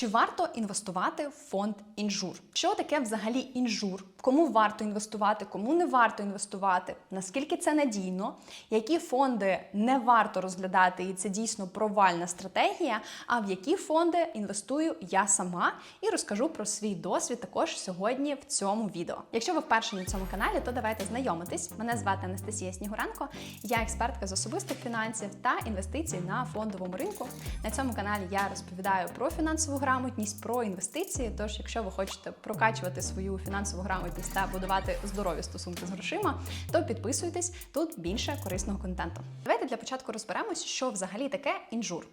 Чи варто інвестувати в фонд інжур? Що таке взагалі інжур? Кому варто інвестувати, кому не варто інвестувати? Наскільки це надійно? Які фонди не варто розглядати, і це дійсно провальна стратегія? А в які фонди інвестую я сама і розкажу про свій досвід також сьогодні в цьому відео. Якщо ви вперше на цьому каналі, то давайте знайомитись. Мене звати Анастасія Снігуренко, я експертка з особистих фінансів та інвестицій на фондовому ринку. На цьому каналі я розповідаю про фінансову грамотність, про інвестиції. Тож, якщо ви хочете прокачувати свою фінансову грамотність та будувати здорові стосунки з грошима, то підписуйтесь тут більше корисного контенту. Давайте для початку розберемось, що взагалі таке інжур.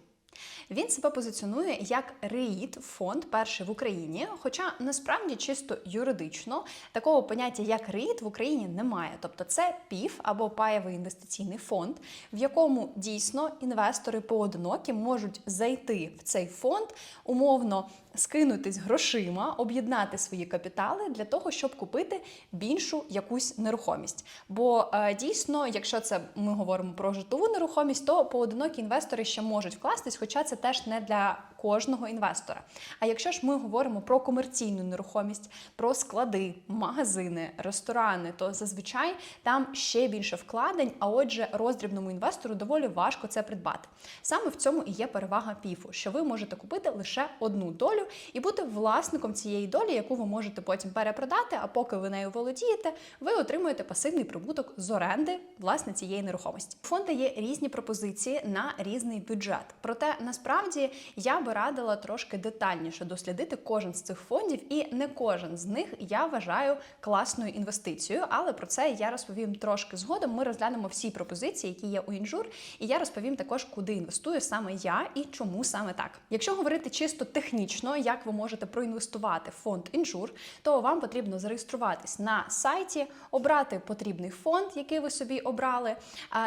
Він себе позиціонує як РЕІТ фонд перший в Україні. Хоча насправді чисто юридично такого поняття як РЕІТ в Україні немає. Тобто це ПІФ або паєвий інвестиційний фонд, в якому дійсно інвестори поодинокі можуть зайти в цей фонд, умовно скинутись грошима, об'єднати свої капітали для того, щоб купити більшу якусь нерухомість. Бо е, дійсно, якщо це ми говоримо про житлову нерухомість, то поодинокі інвестори ще можуть вкластись, хоча це теж не для кожного інвестора. А якщо ж ми говоримо про комерційну нерухомість, про склади, магазини, ресторани, то зазвичай там ще більше вкладень, а отже, роздрібному інвестору доволі важко це придбати. Саме в цьому і є перевага піфу, що ви можете купити лише одну долю і бути власником цієї долі, яку ви можете потім перепродати. А поки ви нею володієте, ви отримуєте пасивний прибуток з оренди власне цієї нерухомості. У фонду є різні пропозиції на різний бюджет. Проте насправді я би радила трошки детальніше дослідити кожен з цих фондів, і не кожен з них я вважаю класною інвестицією. Але про це я розповім трошки згодом. Ми розглянемо всі пропозиції, які є у інжур, і я розповім також, куди інвестую саме я і чому саме так. Якщо говорити чисто технічно, як ви можете проінвестувати в фонд інжур, то вам потрібно зареєструватись на сайті, обрати потрібний фонд, який ви собі обрали.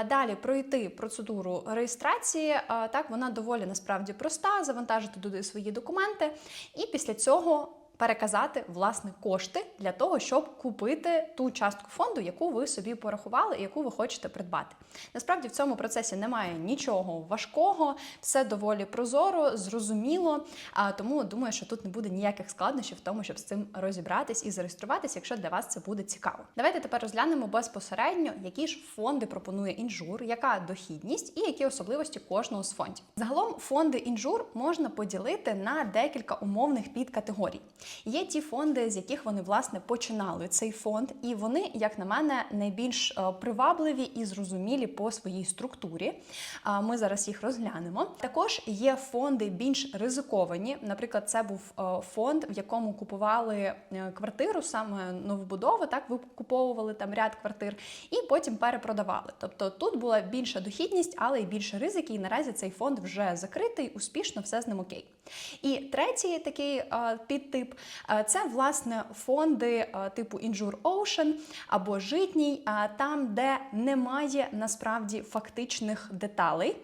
Далі пройти процедуру реєстрації. Так, вона доволі насправді проста. Завантажити туди свої документи, і після цього. Переказати власне кошти для того, щоб купити ту частку фонду, яку ви собі порахували і яку ви хочете придбати. Насправді в цьому процесі немає нічого важкого, все доволі прозоро, зрозуміло. А тому думаю, що тут не буде ніяких складнощів в тому, щоб з цим розібратись і зареєструватись, якщо для вас це буде цікаво. Давайте тепер розглянемо безпосередньо, які ж фонди пропонує інжур, яка дохідність і які особливості кожного з фондів. Загалом фонди інжур можна поділити на декілька умовних підкатегорій. Є ті фонди, з яких вони власне починали цей фонд, і вони, як на мене, найбільш е, привабливі і зрозумілі по своїй структурі. Ми зараз їх розглянемо. Також є фонди більш ризиковані. Наприклад, це був е, фонд, в якому купували е, квартиру, саме новобудову, так ви куповували там ряд квартир, і потім перепродавали. Тобто тут була більша дохідність, але й більше ризики. І наразі цей фонд вже закритий, успішно все з ним окей. І третій такий підтип це власне фонди е, типу Injure Ocean або житній, е, там, де немає насправді фактичних деталей.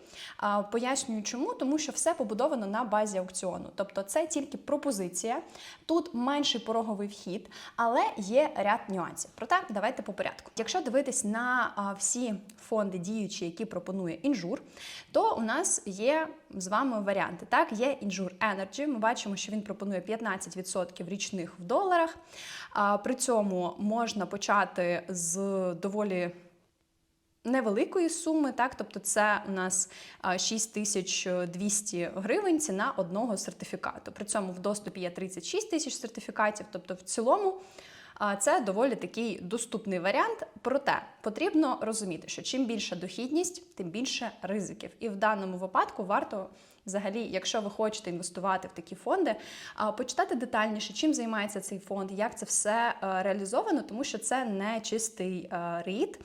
Е, Пояснюю, чому, тому що все побудовано на базі аукціону. Тобто це тільки пропозиція, тут менший пороговий вхід, але є ряд нюансів. Проте давайте по порядку. Якщо дивитись на е, всі фонди діючі, які пропонує інжур, то у нас є з вами варіанти. Так, є інжур Energy. Ми бачимо, що він пропонує 15% річних в доларах. При цьому можна почати з доволі. Невеликої суми, так, тобто це у нас а, 6200 гривень ціна одного сертифікату. При цьому в доступі є 36 тисяч сертифікатів, тобто в цілому це доволі такий доступний варіант. Проте потрібно розуміти, що чим більша дохідність, тим більше ризиків. І в даному випадку варто взагалі, якщо ви хочете інвестувати в такі фонди, почитати детальніше, чим займається цей фонд, як це все е, реалізовано, тому що це не чистий е, рейд.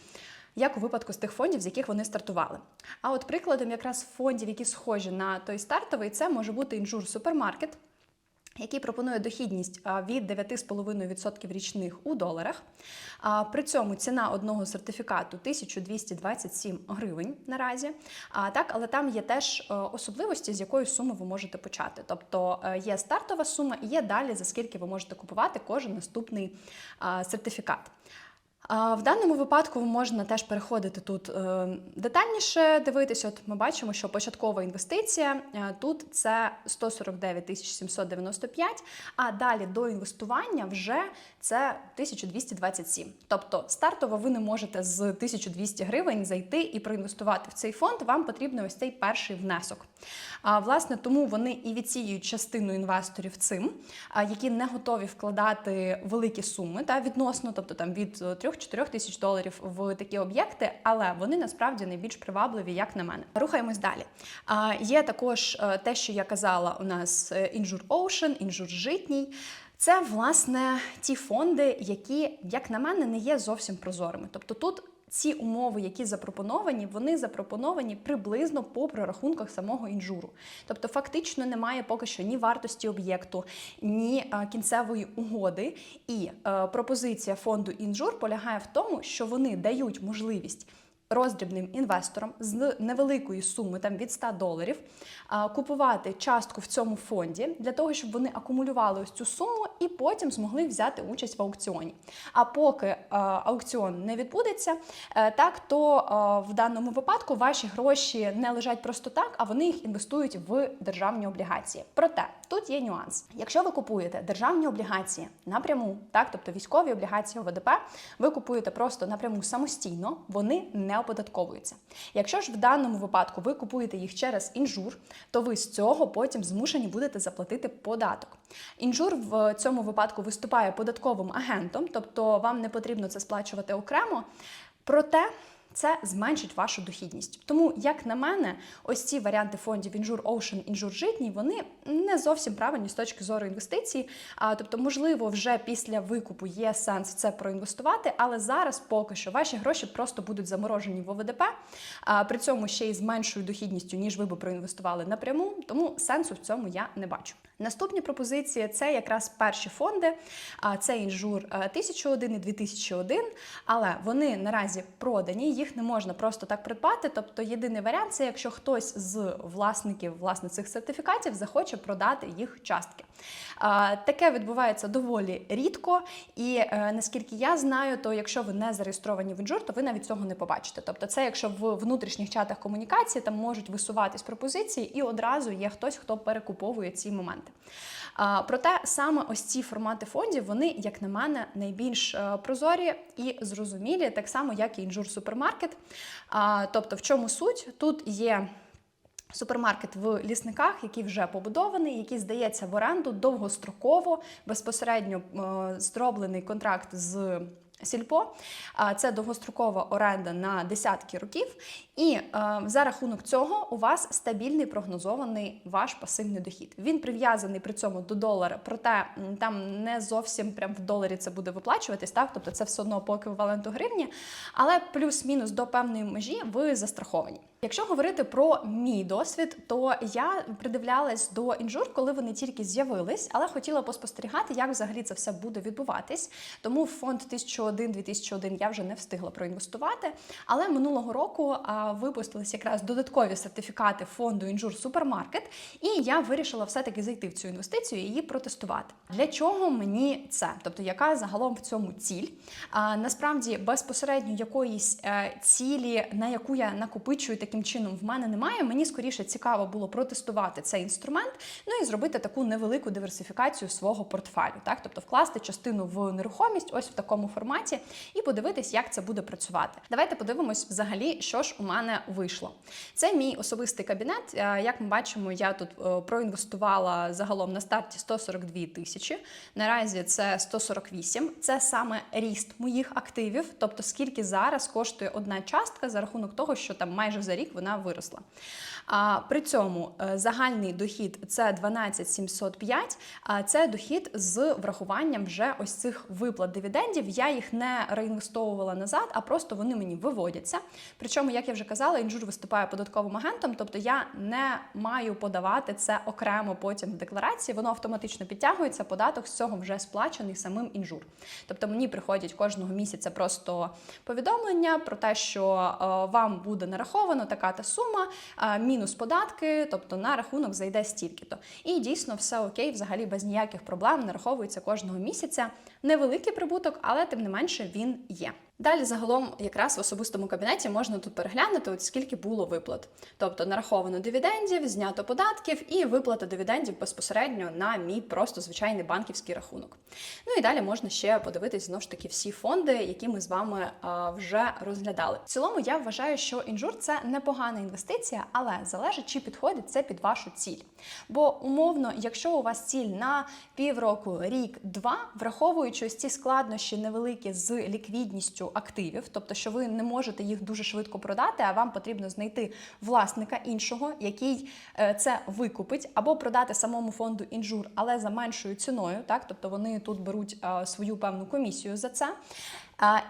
Як у випадку з тих фондів, з яких вони стартували. А от прикладом якраз фондів, які схожі на той стартовий, це може бути інжур супермаркет, який пропонує дохідність від 9,5% річних у доларах. При цьому ціна одного сертифікату 1227 гривень наразі. Так, але там є теж е, особливості, з якої суми ви можете почати. Тобто е, є стартова сума і є далі, за скільки ви можете купувати кожен наступний сертифікат. В даному випадку можна теж переходити тут е, детальніше дивитися. От ми бачимо, що початкова інвестиція е, тут це 149 тисяч 795, а далі до інвестування вже це 1227. Тобто стартово ви не можете з 1200 гривень зайти і проінвестувати в цей фонд. Вам потрібен ось цей перший внесок. А власне тому вони і відсіюють частину інвесторів цим, які не готові вкладати великі суми та відносно, тобто там від 3-4 тисяч доларів в такі об'єкти, але вони насправді найбільш привабливі, як на мене. Рухаємось далі. А, Є також е, те, що я казала, у нас інжур Injure Ocean, інжур Житній. Це власне ті фонди, які, як на мене, не є зовсім прозорими. Тобто тут ці умови, які запропоновані, вони запропоновані приблизно по прорахунках самого інжуру. Тобто, фактично немає поки що ні вартості об'єкту, ні е, кінцевої угоди. І е, пропозиція фонду інжур полягає в тому, що вони дають можливість. Роздрібним інвесторам з невеликої суми, там від 100 доларів, купувати частку в цьому фонді для того, щоб вони акумулювали ось цю суму і потім змогли взяти участь в аукціоні. А поки аукціон не відбудеться, е, так то в даному випадку ваші гроші не лежать просто так, а вони їх інвестують в державні облігації. Проте тут є нюанс. Якщо ви купуєте державні облігації напряму, так тобто військові облігації ОВДП, ви купуєте просто напряму самостійно, вони не оподатковуються. Якщо ж в даному випадку ви купуєте їх через інжур, то ви з цього потім змушені будете заплатити податок. Інжур в цьому випадку виступає податковим агентом, тобто вам не потрібно це сплачувати окремо. Проте це зменшить вашу дохідність. Тому, як на мене, ось ці варіанти фондів Injure Ocean, Injure Житній, вони не зовсім правильні з точки зору інвестицій. А тобто, можливо, вже після викупу є сенс це проінвестувати, але зараз поки що ваші гроші просто будуть заморожені в ОВДП, а при цьому ще й з меншою дохідністю, ніж ви би проінвестували напряму. Тому сенсу в цьому я не бачу. Наступні пропозиції це якраз перші фонди. А це інжур 1001 і 2001, але вони наразі продані, їх не можна просто так придбати. Тобто єдиний варіант це якщо хтось з власників власне цих сертифікатів захоче продати їх частки. Таке відбувається доволі рідко, і е, наскільки я знаю, то якщо ви не зареєстровані в інжур, то ви навіть цього не побачите. Тобто, це якщо в внутрішніх чатах комунікації там можуть висуватись пропозиції, і одразу є хтось, хто перекуповує ці моменти. Проте саме ось ці формати фондів, вони, як на мене, найбільш е, прозорі і зрозумілі, так само, як і інжур супермаркет. Тобто, в чому суть? Тут є. Супермаркет в лісниках, який вже побудований, який здається в оренду довгостроково, безпосередньо е, зроблений контракт з Сільпо. Це довгострокова оренда на десятки років, і е, за рахунок цього у вас стабільний прогнозований ваш пасивний дохід. Він прив'язаний при цьому до долара, проте там не зовсім прям в доларі це буде виплачуватись, так тобто це все одно по еквіваленту гривні, але плюс-мінус до певної межі ви застраховані. Якщо говорити про мій досвід, то я придивлялась до інжур, коли вони тільки з'явились, але хотіла поспостерігати, як взагалі це все буде відбуватись. Тому в фонд 1001-2001 я вже не встигла проінвестувати. Але минулого року а, випустились якраз додаткові сертифікати фонду інжур супермаркет, і я вирішила все-таки зайти в цю інвестицію і її протестувати. Для чого мені це? Тобто, яка загалом в цьому ціль? Насправді безпосередньо якоїсь е, цілі, на яку я накопичую таким чином, в мене немає. Мені скоріше цікаво було протестувати цей інструмент, ну і зробити таку невелику диверсифікацію свого портфелю. Так, тобто вкласти частину в нерухомість, ось в такому форматі, і подивитись, як це буде працювати. Давайте подивимось, взагалі, що ж у мене вийшло. Це мій особистий кабінет. Е, Як ми бачимо, я тут е, проінвестувала загалом на старті 142 тисячі. Наразі це 148. Це саме ріст моїх активів, тобто скільки зараз коштує одна частка за рахунок того, що там майже за рік вона виросла. А при цьому е, загальний дохід це 12705, а це дохід з врахуванням вже ось цих виплат дивідендів. Я їх не реінвестовувала назад, а просто вони мені виводяться. Причому, як я вже казала, інжур виступає податковим агентом, тобто я не маю подавати це окремо потім в декларації, воно автоматично підтягується, податок з цього вже сплачений самим інжур. Тобто мені приходять кожного місяця просто повідомлення про те, що е, вам буде нараховано така та сума, мінус податки, тобто на рахунок зайде стільки-то. І дійсно все окей, взагалі без ніяких проблем нараховується кожного місяця. Невеликий прибуток, але тим не менше він є. Далі загалом якраз в особистому кабінеті можна тут переглянути, от скільки було виплат. Тобто нараховано дивідендів, знято податків і виплата дивідендів безпосередньо на мій просто звичайний банківський рахунок. Ну і далі можна ще подивитись знову ж таки всі фонди, які ми з вами а, вже розглядали. В цілому я вважаю, що інжур це непогана інвестиція, але залежить, чи підходить це під вашу ціль. Бо умовно, якщо у вас ціль на півроку, рік, два, враховуючи ось ці складнощі невеликі з ліквідністю активів, тобто, що ви не можете їх дуже швидко продати, а вам потрібно знайти власника іншого, який е, це викупить, або продати самому фонду інжур, але за меншою ціною, так тобто вони тут беруть е, свою певну комісію за це.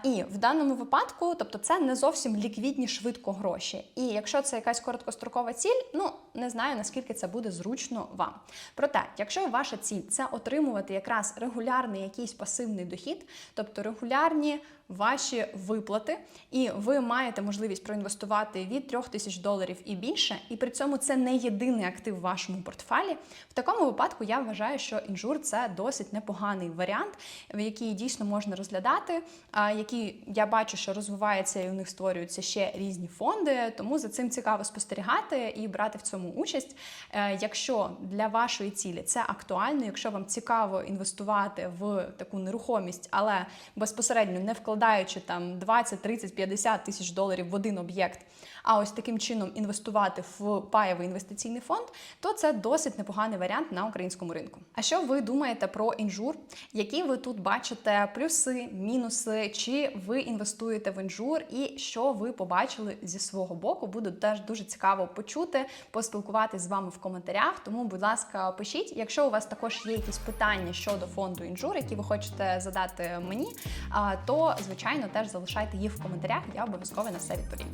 І в даному випадку, тобто, це не зовсім ліквідні швидко гроші. І якщо це якась короткострокова ціль, ну не знаю наскільки це буде зручно вам. Проте, якщо ваша ціль це отримувати якраз регулярний якийсь пасивний дохід, тобто регулярні ваші виплати, і ви маєте можливість проінвестувати від 3 тисяч доларів і більше, і при цьому це не єдиний актив в вашому портфелі. В такому випадку я вважаю, що інжур це досить непоганий варіант, який дійсно можна розглядати, який я бачу, що розвивається і у них створюються ще різні фонди. Тому за цим цікаво спостерігати і брати в цьому участь. Е, Якщо для вашої цілі це актуально, якщо вам цікаво інвестувати в таку нерухомість, але безпосередньо не вкладаючи там 20, 30, 50 тисяч доларів в один об'єкт, а ось таким чином інвестувати в паєвий інвестиційний фонд, то це досить непоганий варіант на українському ринку. А що ви думаєте про інжур? Які ви тут бачите плюси, мінуси? Чи ви інвестуєте в інжур, і що ви побачили зі свого боку? Буде теж дуже цікаво почути, поспілкуватись з вами в коментарях. Тому, будь ласка, пишіть. Якщо у вас також є якісь питання щодо фонду інжур, які ви хочете задати мені, то звичайно теж залишайте їх в коментарях. Я обов'язково на все відповім.